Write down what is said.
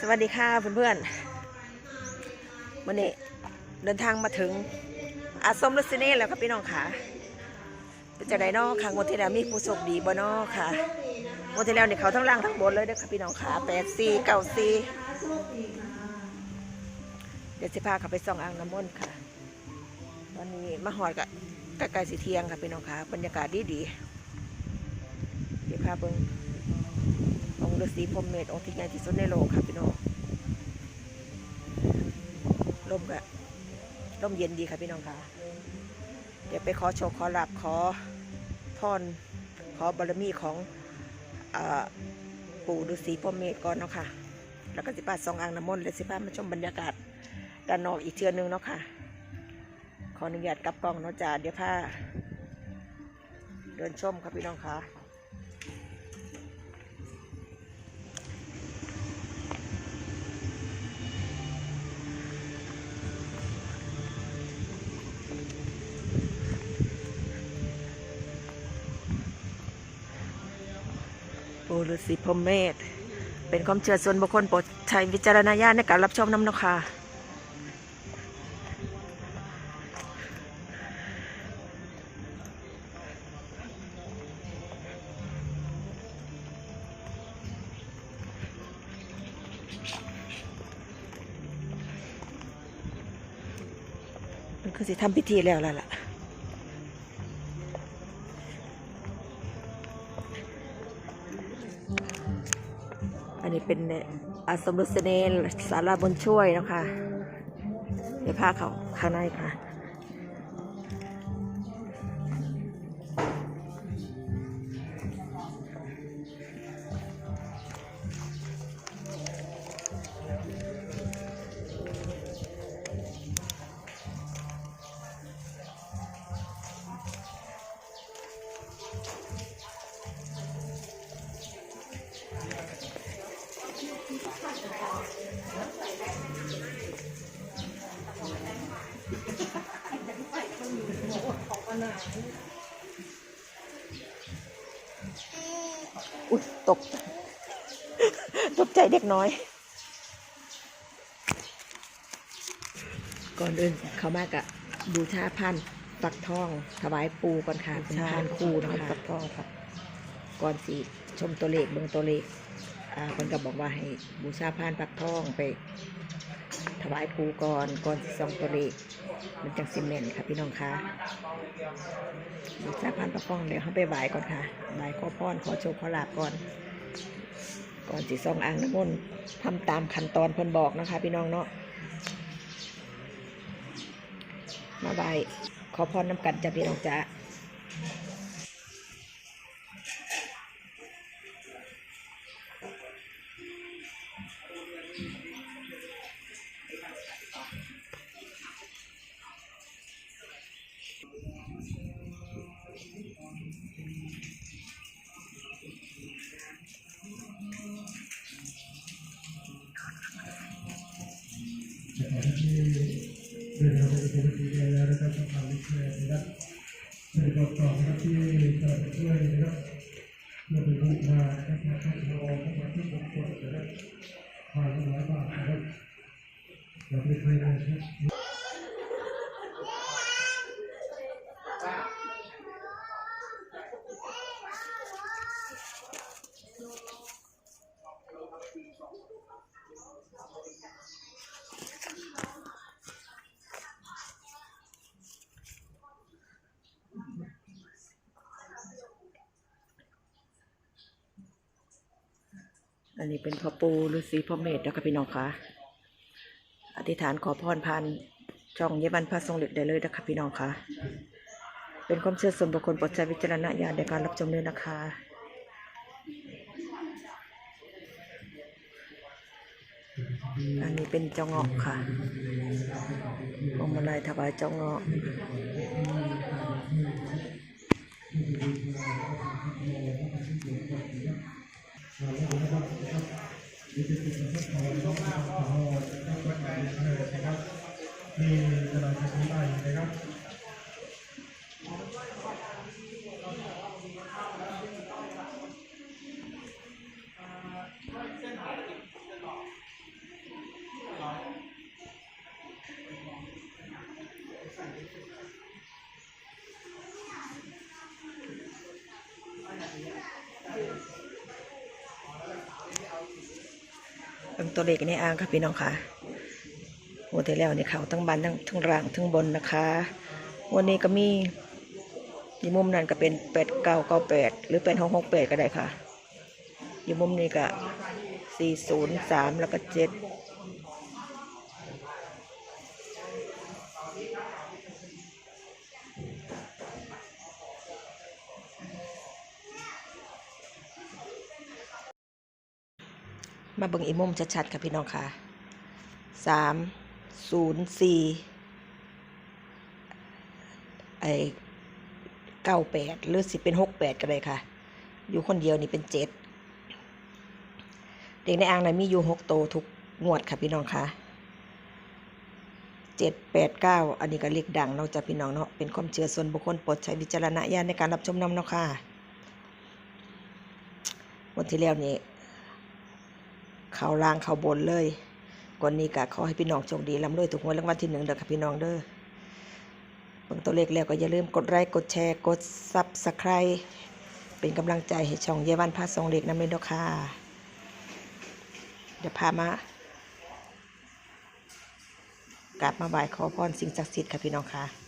สวัสดีค่ะเพื่อนๆวันนี้เดินทางมาถึงอาสมรสเน่แล้วครับพี่น้องค่ะเป็นจะไดเนอค่ะงวดที่แล้วมีผู้โชคดีบ่เนอค่ะงวดที่แล้วเนี่ยเขาทั้งล่างทั้งบนเลยเด้อค่ะพี่น้องค่ะแปดสี่เก้าสี่เดี๋ยวสิพาเขาไปส่องอ่างน้ำมนต์ค่ะ ตอนนี้มาหอดกับใกล้ๆสิเทียงค่ะพี่น้องค่ะบรรยากาศดีดีๆเดี๋ยวพาเบิ่ง องค์ฤาษีพรหมเมธองค์ที่ใหญ่ที่สุดในโลกค่ะพี่น้องลมก็ลมเย็นดีค่ะพี่น้องค่ะ เดี๋ยวไปขอโชคขอลาบขอพรขอบารมีของอปู่ฤาษีพรหมเมธก่อนเนาะค่ะ แล้วก็สิพาสองอ่างน้ำมนต์และสิพามาชมบรรยากาศด้านนอกอีกเทือนึงเนาะค่ะ ขออนุญาตกลับกล้องเนาะจ้าเดี๋ยวพาเดินชมค่ะพี่น้องค่ะ ปู่ฤาษีพรหมเมธเป็นความเชื่อส่วนบุคคลโปรดใช้วิจารณญาณในการรับชมน้ำนะค่ะมันคือสิทำพิธีแล้วล่ะล่ะ อันนี้เป็นอาสมฤษเนสาราบนช่วยนะคะเดี๋ยวพาเขาข้างในค่ะ อุ้ยตก ตกใจเด็กน้อย ก่อนอื่นเขามากะบูชาพันธุ์ปักทอง ถวายปูก่อนค่ะเป็นพานคู่เนาะคะปักทองค่ะ ก่อนสิชมตัวเลขเบิ่งตัวเลขอ่าคนก็บอกว่าให้บูชาพานปักทองไป ถวายปูก่อนก่อนสิส่องตัวเลขมันจังซีเมนต์ค่ะพี่น้องคะบูชาพันประป้องเดี๋ยวเขาไปไหว้ก่อนค่ะไหว้ขอพรขอโชคขอลาบก่อน ก่อนสิซองอ่างน้ำมนต์ทำตามขั้นตอนเพิ่นบอกนะคะ พี่น้องเนาะมาไหว้ขอพรน้ำกันจ้ะพี่น้องจ้า อันนี้ อันนี้เป็นพ่อปูฤาษีพ่อเมธนะคะพี่น้องคะอธิษฐานขอพรพันช่องเยบันพระทรงเหล็กได้เลยนะคะพี่น้องคะเป็นความเชื่อส่วนบุคคลโปรดใช้วิจารณญาณในการรับชมด้วยนะคะอันนี้เป็นเจ้าเงาะค่ะองมาลายถวายเจ้าเงาะ มีสมาชิกใหม่นะครับ เบิ่งตัวเลขในอ่างค่ะพี่น้องค่ะโอ้แต่แล้วนี่เขาทั้งบานทั้งทั้งร่างทั้งบนนะคะ วันนี้ก็มีอยู่มุมนั้นก็เป็นแปดเก้าเก้าแปดหรือเป็นหกหกแปดก็ได้ค่ะ อยู่มุมนี้ก็สี่ศูนย์สามแล้วก็เจ็ด มาเบิ่งอีมุมชัดๆค่ะพี่น้องค่ะสามศูนย์สี่ไอเก้าแปดหรือสิเป็นหกแปดก็ได้ค่ะ อยู่คนเดียวนี่เป็นเจ็ดเด็กในอ่างนั้นมีอยู่หกโตทุกงวดค่ะพี่น้องค่ะเจ็ดแปดเก้าอันนี้ก็เลขดังเนาะจากพี่น้องเนาะเป็นความเชื่อส่วนบุคคลโปรดใช้วิจารณญาณในการรับชมนำเนาะค่ะวันที่แล้วนี่ เขาล่างเขาบนเลยก่อนนี้ก็ขอให้พี่น้องโชคดีร่ำรวยถูกหวยรางวัลที่หนึ่งเด้อค่ะพี่น้องเด้อเบิ่งตัวเลขแล้วก็อย่าลืมกดไลค์กดแชร์กดซับสไครต์เป็นกำลังใจให้ช่องเยาวันพาสองเล็กน้ำเลยเนาะค่ะเดี๋ยวพามากราบมาไหว้ขอพรสิ่งศักดิ์สิทธิ์ค่ะพี่น้องค่ะ